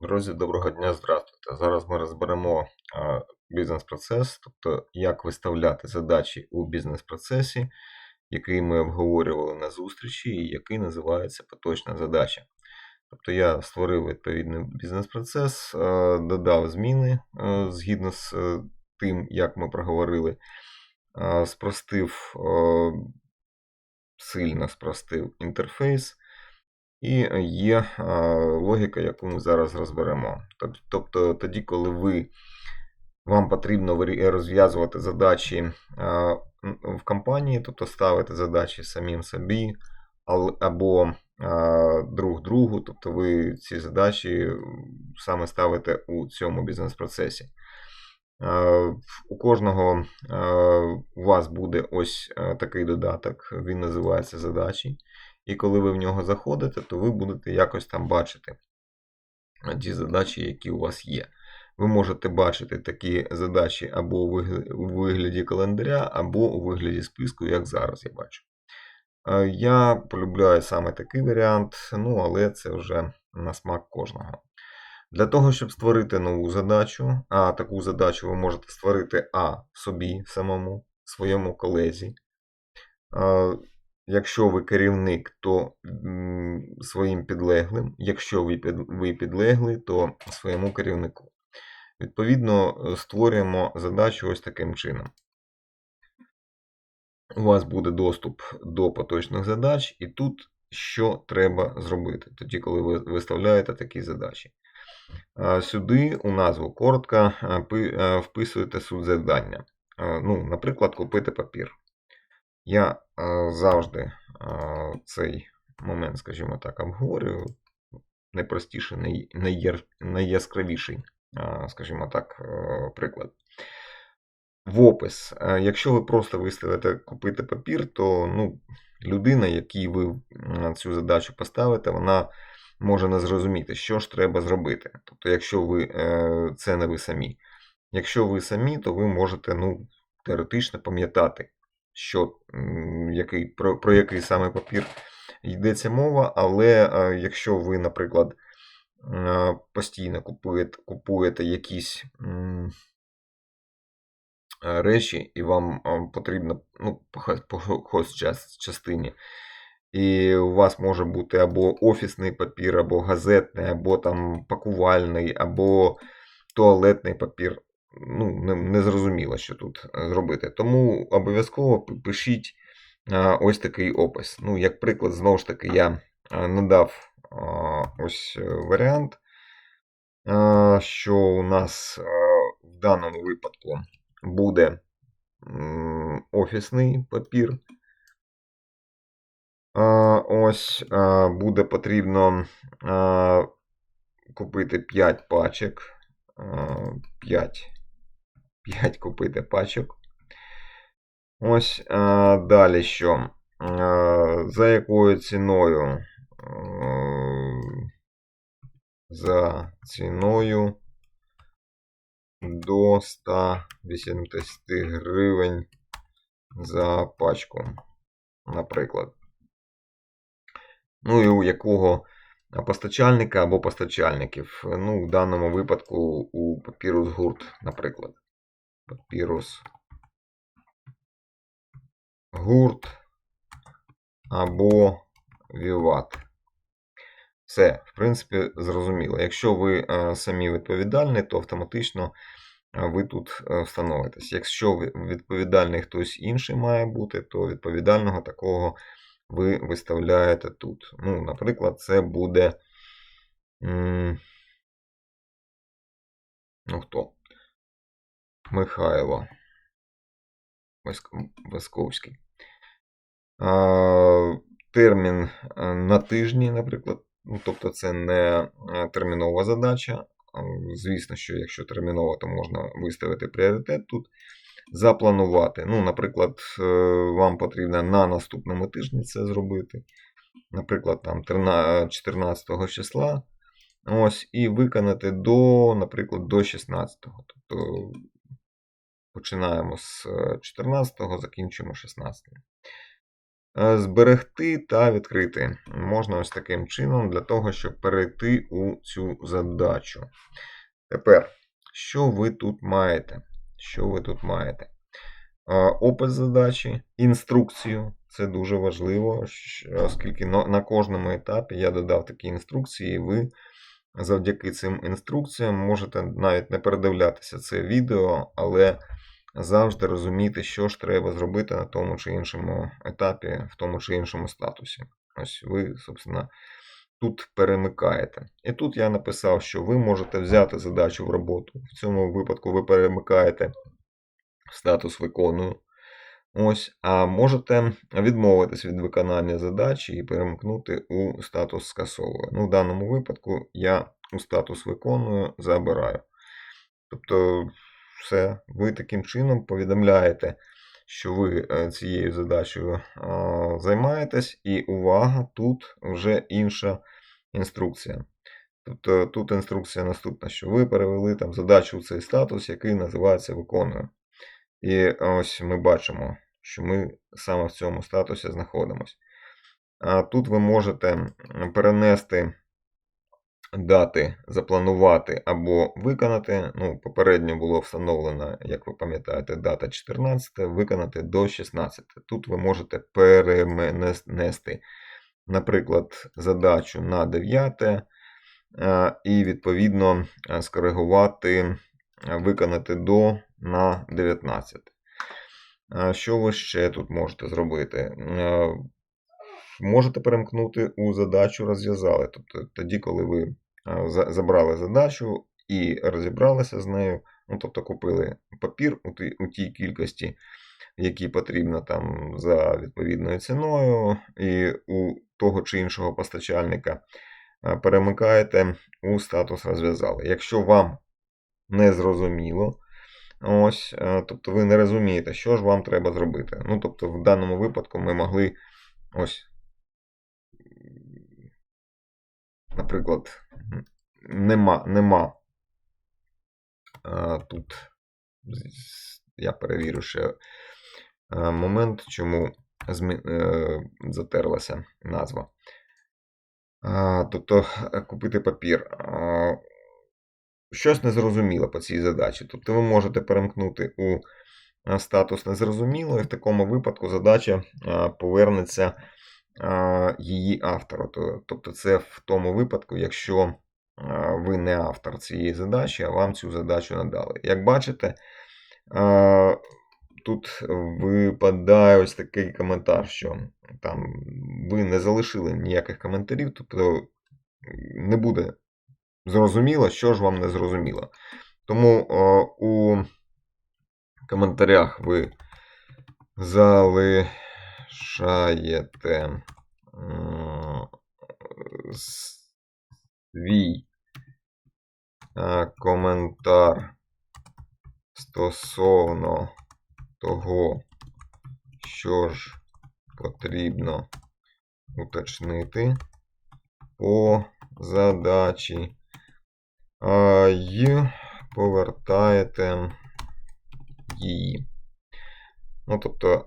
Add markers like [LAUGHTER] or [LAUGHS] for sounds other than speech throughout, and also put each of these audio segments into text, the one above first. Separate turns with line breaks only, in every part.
Друзі, доброго дня, здравствуйте. Зараз ми розберемо бізнес-процес, тобто як виставляти задачі у бізнес-процесі, який ми обговорювали на зустрічі, і який називається поточна задача. Тобто я створив відповідний бізнес-процес, додав зміни згідно з е, тим, як ми проговорили, спростив, сильно спростив інтерфейс. І є а, логіка, яку ми зараз розберемо. Тобто тоді, коли ви, вам потрібно розв'язувати задачі а, в компанії, тобто ставити задачі самим собі або а, друг другу, тобто ви ці задачі саме ставите у цьому бізнес-процесі. Е, У кожного е, у вас буде ось е, такий додаток, він називається задачі. І коли ви в нього заходите, то ви будете якось там бачити е, ті задачі, які у вас є. Ви можете бачити такі задачі або у вигляді календаря, або у вигляді списку, як зараз я бачу. Е, Я полюбляю саме такий варіант, ну але це вже на смак кожного. Для того, щоб створити нову задачу, а таку задачу ви можете створити А собі самому, своєму колезі. Якщо ви керівник, то своїм підлеглим. Якщо ви ви підлеглий, то своєму керівнику. Відповідно, е, створюємо задачу ось таким чином. У вас буде доступ до поточних задач, і тут що треба зробити, тоді, коли ви виставляєте такі задачі. Сюди у назву коротко вписуєте суть завдання. Ну, наприклад, купити папір. Я а, завжди а, цей момент, скажімо так, обговорюю. Найпростіший, найяскравіший, а, скажімо так, е, приклад. В опис. Е, Якщо ви просто виставите купити папір, то ну, людина, якій ви цю задачу поставите, вона може не зрозуміти, що ж треба зробити. Тобто, якщо ви е, це не ви самі. Якщо ви самі, то ви можете ну, теоретично пам'ятати, що, який, про, про який саме папір йдеться мова, але е, якщо ви, наприклад, е, постійно купуєте, купуєте якісь е, речі, і вам потрібно ну, по хо- по хоч час, частині. І у вас може бути або офісний папір, або газетний, або там пакувальний, або туалетний папір. Ну, не, не зрозуміло, що тут е, зробити. Тому обов'язково пишіть а, ось такий опис. Ну, як приклад, знову ж таки, я а, надав ось е, варіант, що у нас в даному випадку буде офісний папір. Ось буде потрібно купити 5 пачок. 5. 5 купити пачок. Ось а, далі що? А, За якою ціною? Е, За ціною до 180 гривень за пачку, наприклад. Ну і у якого постачальника або постачальників. Ну, в даному випадку у Papyrus Гурт, наприклад. Papyrus Гурт або Vivat. Все, в принципі, зрозуміло. Якщо ви е, самі відповідальні, то автоматично е, ви тут е, встановитесь. Якщо відповідальний хтось інший має бути, то відповідального такого ви виставляєте тут. Ну, наприклад, це буде. Ну хто? Михайло Васк- Васковський. Термін е, на тижні, наприклад. Ну, тобто це не е, термінова задача. Звісно, що якщо терміново, то можна виставити пріоритет тут. Запланувати. Ну, наприклад, е, вам потрібно на наступному тижні це зробити. Наприклад, там 13 14 числа. Ось, і виконати до, наприклад, до 16. Тобто починаємо з 14-го, закінчуємо 16. Е, Зберегти та відкрити можна ось таким чином для того, щоб перейти у цю задачу. Тепер, що ви тут маєте? Що ви тут маєте? Е, Опис задачі, інструкцію. Це дуже важливо, оскільки на кожному етапі я додав такі інструкції, і ви завдяки цим інструкціям можете навіть не передивлятися це відео, але завжди розуміти, що ж треба зробити на тому чи іншому етапі, в тому чи іншому статусі. Ось ви, собственно, тут перемикаєте. І тут я написав, що ви можете взяти задачу в роботу. В цьому випадку ви перемикаєте статус виконую. Ось, а можете відмовитись від виконання задачі і перемкнути у статус скасовую. Ну, в даному випадку я у статус виконую забираю. Тобто, все, ви таким чином повідомляєте, що ви е, цією задачею займаєтесь, і увага, тут вже інша інструкція. Тобто тут інструкція наступна, що ви перевели там задачу в цей статус, який називається виконую. І ось ми бачимо, що ми саме в цьому статусі знаходимося. Тут ви можете перенести дати, запланувати або виконати. Ну, попередньо було встановлено, як ви пам'ятаєте, дата 14, виконати до 16. Тут ви можете перенести, наприклад, задачу на 9 е, і, відповідно, е, скоригувати, е, виконати до на 19. Що ви ще тут можете зробити? Можете перемкнути у задачу розв'язали. Тобто тоді, коли ви забрали задачу і розібралися з нею, ну, тобто купили папір у тій, кількості, які потрібно там за відповідною ціною, і у того чи іншого постачальника перемикаєте у статус розв'язали. Якщо вам не зрозуміло, ось, тобто ви не розумієте, що ж вам треба зробити. Ну, тобто, в даному випадку ми могли ось наприклад, нема, нема а, тут, я перевірю ще а, момент, чому змі, е, затерлася назва. А, тобто е, купити папір. А, щось незрозуміло по цій задачі. Тобто ви можете перемкнути у статус незрозуміло, і в такому випадку задача повернеться її автору. Тобто, це в тому випадку, якщо ви не автор цієї задачі, а вам цю задачу надали. Як бачите, тут випадає ось такий коментар, що там ви не залишили ніяких коментарів, тобто не буде зрозуміло, що ж вам не зрозуміло. Тому у коментарях ви залишаєте свій е, коментар стосовно того, що ж потрібно уточнити по задачі, й повертаєте її. Ну, тобто,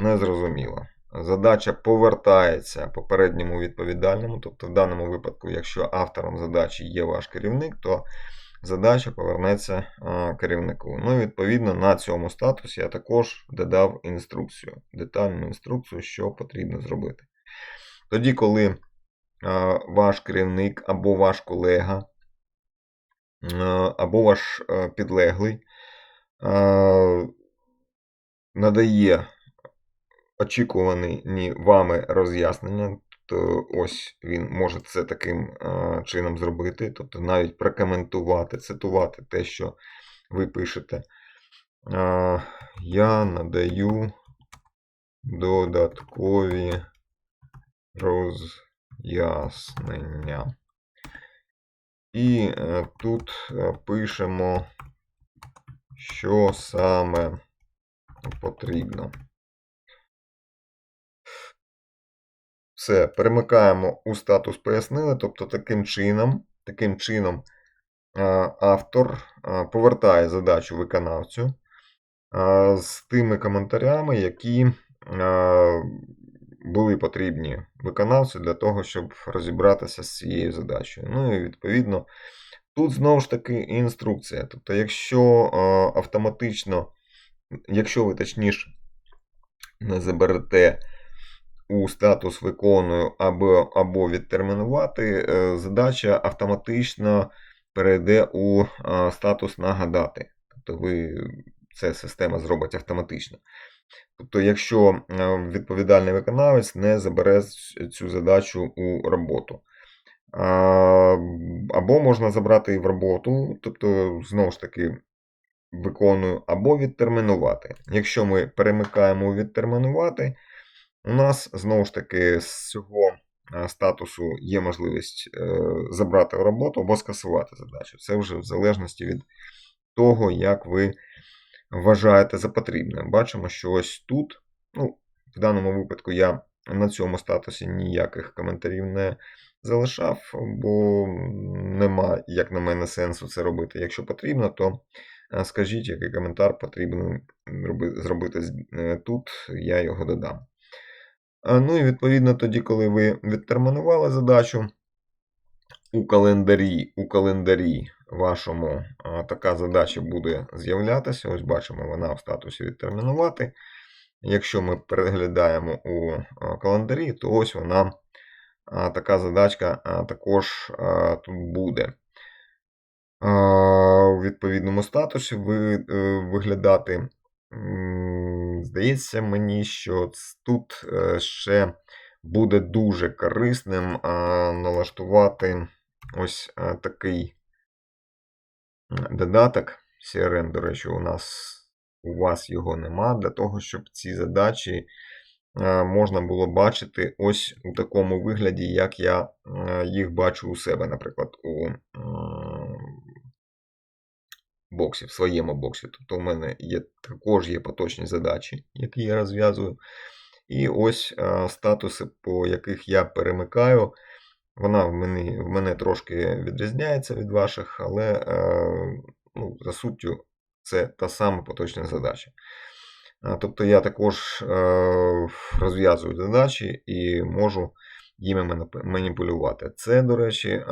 незрозуміло. Задача повертається попередньому відповідальному. Тобто, в даному випадку, якщо автором задачі є ваш керівник, то задача повернеться керівнику. Ну і відповідно на цьому статусі я також додав інструкцію, детальну інструкцію, що потрібно зробити. Тоді, коли ваш керівник або ваш колега, або ваш підлеглий надає очікувані вами роз'яснення. То ось він може це таким чином зробити, тобто навіть прокоментувати, цитувати те, що ви пишете. Я надаю додаткові роз'яснення. І е, тут е, пишемо, що саме потрібно. Все, перемикаємо у статус пояснили, тобто таким чином, таким чином автор повертає задачу виконавцю з тими коментарями, які були потрібні виконавці для того, щоб розібратися з цією задачею. Ну і відповідно, тут знову ж таки інструкція. Тобто, якщо е, автоматично, якщо ви точніше не заберете у статус виконую або, або відтермінувати, е, задача автоматично перейде у статус нагадати. Тобто ви це система зробить автоматично. Тобто, якщо е, відповідальний виконавець не забере цю задачу у роботу. Або можна забрати в роботу, тобто, знову ж таки, виконую, або відтермінувати. Якщо ми перемикаємо відтермінувати, у нас знову ж таки з цього статусу є можливість е, забрати в роботу або скасувати задачу. Це вже в залежності від того, як ви вважаєте за потрібне. Бачимо, що ось тут, ну, в даному випадку я на цьому статусі ніяких коментарів не залишав, бо нема, як на мене, сенсу це робити. Якщо потрібно, то е, скажіть, який коментар потрібно зробити е, тут, я його додам. Ну і відповідно тоді, коли ви відтермінували задачу у календарі, у календарі вашому така задача буде з'являтися. Ось бачимо, вона в статусі відтермінувати. Якщо ми переглядаємо у календарі, то ось вона, така задачка також тут буде. У відповідному статусі е, виглядати Здається мені, що тут е, ще буде дуже корисним налаштувати ось е, такий додаток CRM, до речі, у нас у вас його нема, для того, щоб ці задачі е, можна було бачити ось у такому вигляді, як я їх бачу у себе, наприклад, у боксі, в своєму боксі. Тобто у мене є, також є поточні задачі, які я розв'язую. І ось а, статуси, по яких я перемикаю. Вона в мене в мене трошки відрізняється від ваших, але а, ну, за суттю це та сама поточна задача. А, тобто я також розв'язую задачі і можу їми маніпулювати. Це, до речі,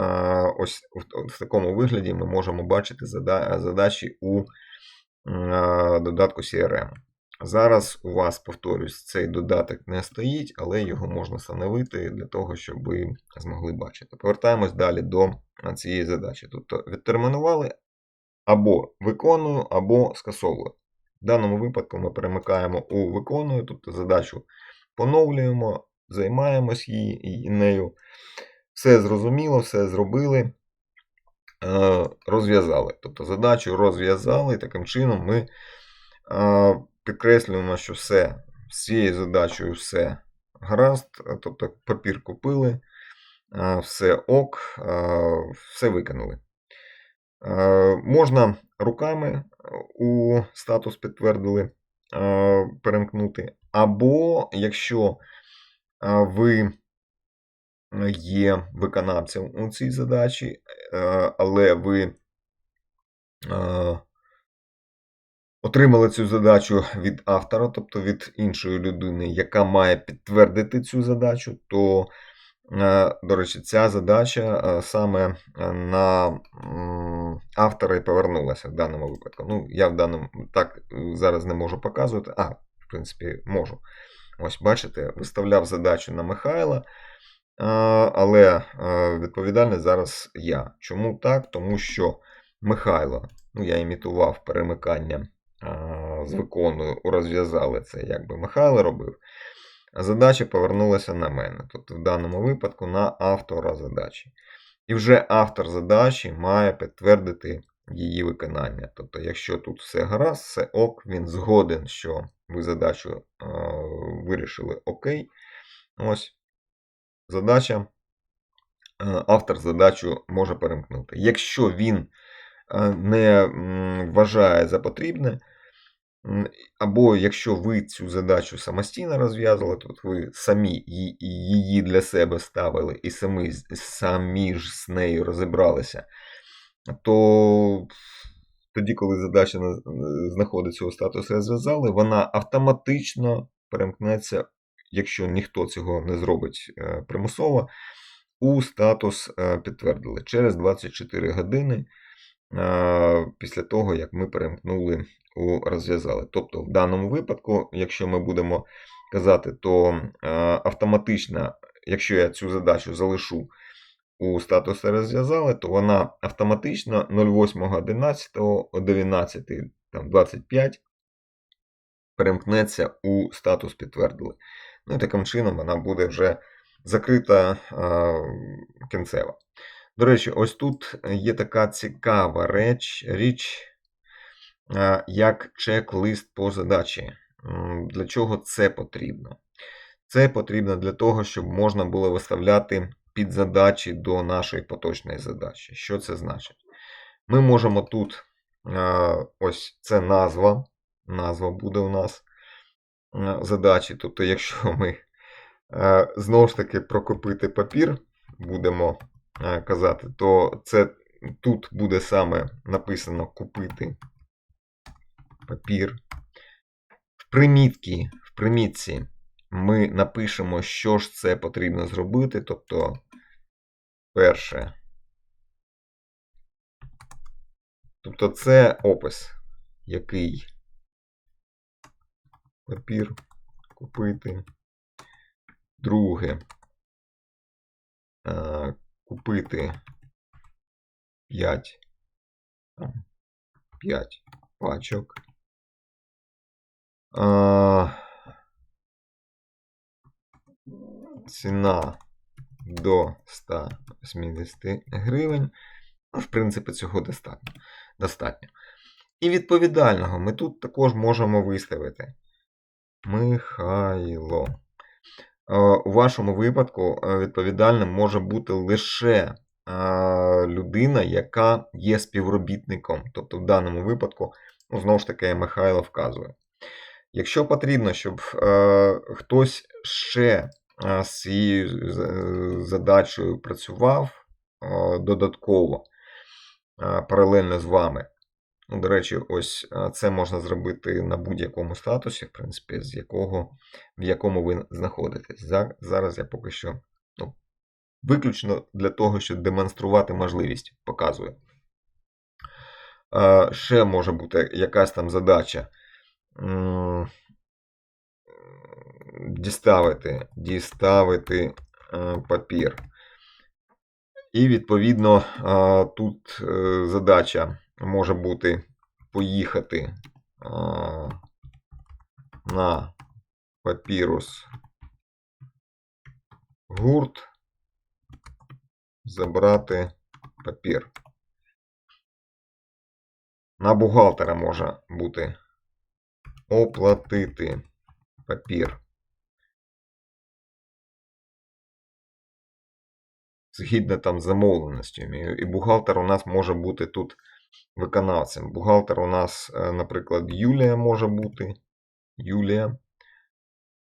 ось в такому вигляді ми можемо бачити задачі у додатку CRM. Зараз у вас, повторюсь, цей додаток не стоїть, але його можна встановити для того, щоб ви змогли бачити. Повертаємось далі до цієї задачі. Тобто відтермінували або виконую, або скасовую. В даному випадку ми перемикаємо у виконую, тобто задачу поновлюємо, займаємось її, і нею. Все зрозуміло, все зробили, е, розв'язали. Тобто задачу розв'язали, і таким чином ми е, підкреслюємо, що все, з цією задачею все гаразд, тобто папір купили, е, все ок, все виконали. Можна руками у статус підтвердили перемкнути, або якщо ви є виконавцем у цій задачі, е, але ви отримали цю задачу від автора, тобто від іншої людини, яка має підтвердити цю задачу, то, е, до речі, ця задача е, саме на автора і повернулася в даному випадку. Ну, я в даному так зараз не можу показувати, а, в принципі, можу. Ось, бачите, виставляв задачу на Михайла, але відповідальний зараз я. Чому так? Тому що Михайло, ну, я імітував перемикання з виконою, розв'язали це, якби Михайло робив. А задача повернулася на мене. Тобто, в даному випадку на автора задачі. І вже автор задачі має підтвердити її виконання. Тобто, якщо тут все гаразд, все ок, він згоден, що ви задачу вирішили окей. Ось задача. Автор задачу може перемкнути. Якщо він не вважає за потрібне, або якщо ви цю задачу самостійно розв'язали, то ви самі її для себе ставили і самі самі ж з нею розібралися, то тоді, коли задача знаходиться у статусі розв'язали, вона автоматично перемкнеться якщо ніхто цього не зробить е, примусово, у статус е, підтвердили через 24 години е, після того, як ми перемкнули у розв'язали. Тобто, в даному випадку, якщо ми будемо казати, то автоматично, якщо я цю задачу залишу у статусі розв'язали, то вона автоматично 08.11 о 19.25 перемкнеться у статус підтвердили. Ну і таким чином вона буде вже закрита а, кінцева. До речі, ось тут є така цікава реч, річ, а, як чек-лист по задачі. Для чого це потрібно? Це потрібно для того, щоб можна було виставляти підзадачі до нашої поточної задачі. Що це значить? Ми можемо тут, ось це назва, назва буде у нас задачі. Тобто, якщо ми знову ж таки прокопити папір, будемо казати, то це тут буде саме написано купити папір. В примітці, в примітці ми напишемо, що ж це потрібно зробити. Тобто, перше. Тобто це опис, який папір купити. Друге. Купити 5 5 пачок. ціна до 180 гривень. Ну, в принципі, цього достатньо. достатньо. І відповідального ми тут також можемо виставити. Михайло. Е, у вашому випадку е, відповідальним може бути лише е, людина, яка є співробітником. Тобто, в даному випадку, ну, знову ж таки, Михайло вказує. Якщо потрібно, щоб хтось ще з цією задачею працював додатково паралельно з вами. Ну, До речі, ось це можна зробити на будь-якому статусі, в принципі, з якого, в якому ви знаходитесь. Зараз я поки що ну, виключно для того, щоб демонструвати можливість, показую. Ще може бути якась там задача діставити, діставити е, папір. І, відповідно, тут е, задача може бути поїхати на папірус гурт, забрати папір. На бухгалтера може бути оплатити папір. Згідно там замовленості. І бухгалтер у нас може бути тут виконавцем. Бухгалтер у нас, е, наприклад, Юлія може бути. Юлія.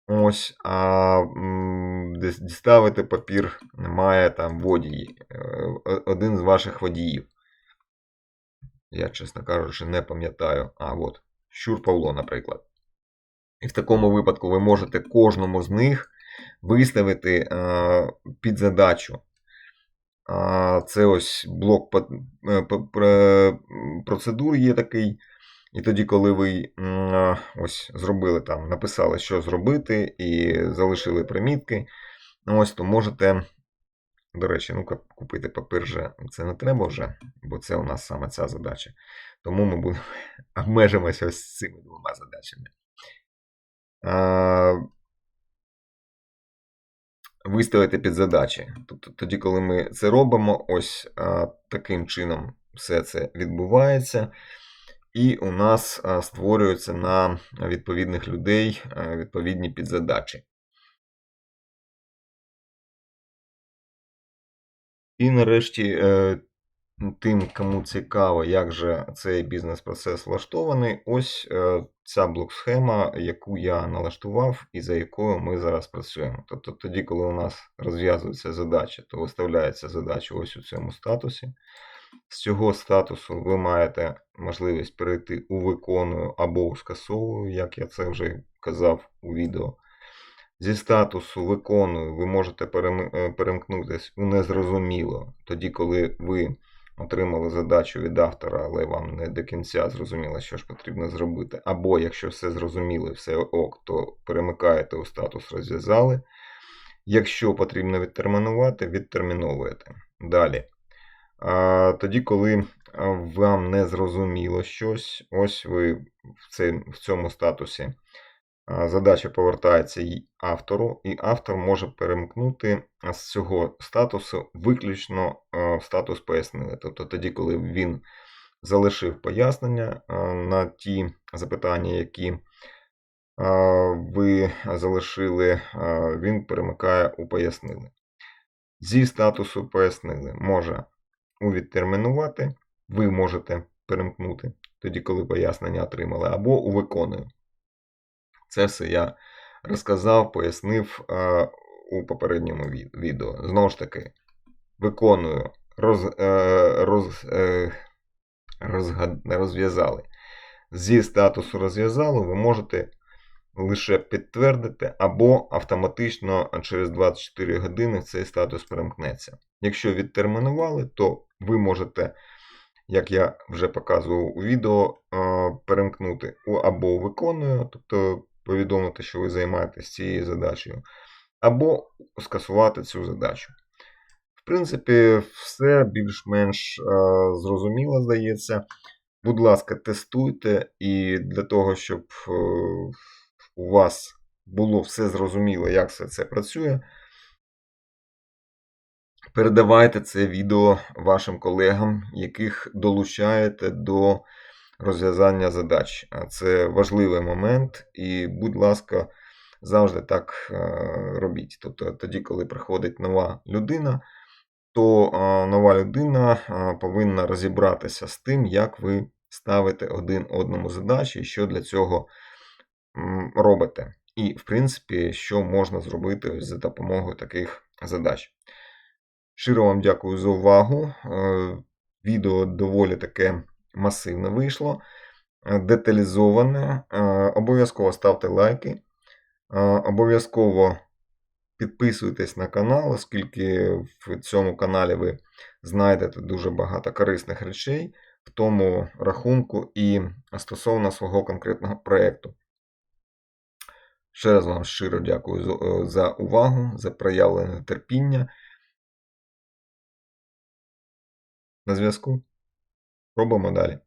Ось, а діставити папір має там водій, е, один з ваших водіїв. Я, чесно кажучи, не пам'ятаю. А, от, Щур Павло, наприклад. І в такому випадку ви можете кожному з них виставити е, під задачу це ось блок е, процедур є такий. І тоді, коли ви ось зробили там, написали, що зробити, і залишили примітки, ось, то можете, до речі, ну купити папір вже це не треба вже, бо це у нас саме ця задача. Тому ми будемо [LAUGHS] обмежимося ось цими двома задачами виставити під задачі. Тобто тоді, коли ми це робимо, ось таким чином все це відбувається. І у нас створюються на відповідних людей відповідні підзадачі. І нарешті е, тим, кому цікаво, як же цей бізнес-процес влаштований, ось е, ця блок-схема, яку я налаштував і за якою ми зараз працюємо. Тобто тоді, коли у нас розв'язується задача, то виставляється задача ось у цьому статусі. З цього статусу ви маєте можливість перейти у виконую або у скасовую, як я це вже казав у відео. Зі статусу виконую ви можете е, перемкнутись у незрозуміло, тоді, коли ви отримали задачу від автора, але вам не до кінця зрозуміло, що ж потрібно зробити. Або якщо все зрозуміло все ок, то перемикаєте у статус розв'язали. Якщо потрібно відтермінувати, відтерміновуєте. Далі. А, тоді, коли вам не зрозуміло щось, ось ви в, цьому статусі задача повертається й автору, і автор може перемкнути з цього статусу виключно в статус пояснили. Тобто тоді, коли він залишив пояснення на ті запитання, які ви залишили, він перемикає у пояснили. Зі статусу пояснили може у відтермінувати, ви можете перемкнути, тоді, коли пояснення отримали, або у виконую. Це все я розказав, пояснив а, у попередньому відео. Знову ж таки, виконую, роз, е, роз, е, розгад- розв'язали. Зі статусу розв'язали ви можете лише підтвердити, або автоматично через 24 години цей статус перемкнеться. Якщо відтермінували, то ви можете, як я вже показував у відео, е, перемкнути або виконую, тобто повідомити, що ви займаєтесь цією задачею, або скасувати цю задачу. В принципі, все більш-менш е, зрозуміло, здається. Будь ласка, тестуйте, і для того, щоб е, у вас було все зрозуміло, як все це працює, передавайте це відео вашим колегам, яких долучаєте до розв'язання задач. Це важливий момент, і, будь ласка, завжди так е, робіть. Тобто тоді, коли приходить нова людина, то е, нова людина е, повинна розібратися з тим, як ви ставите один одному задачі, що для цього робите. І, в принципі, що можна зробити за допомогою таких задач. Щиро вам дякую за увагу. Відео доволі таке масивне вийшло, е, деталізоване. Е, Обов'язково ставте лайки. Е, Обов'язково підписуйтесь на канал, оскільки в цьому каналі ви знайдете дуже багато корисних речей в тому рахунку і стосовно свого конкретного проєкту. Ще раз вам щиро дякую за- за увагу, за проявлене терпіння. На зв'язку. Робимо далі.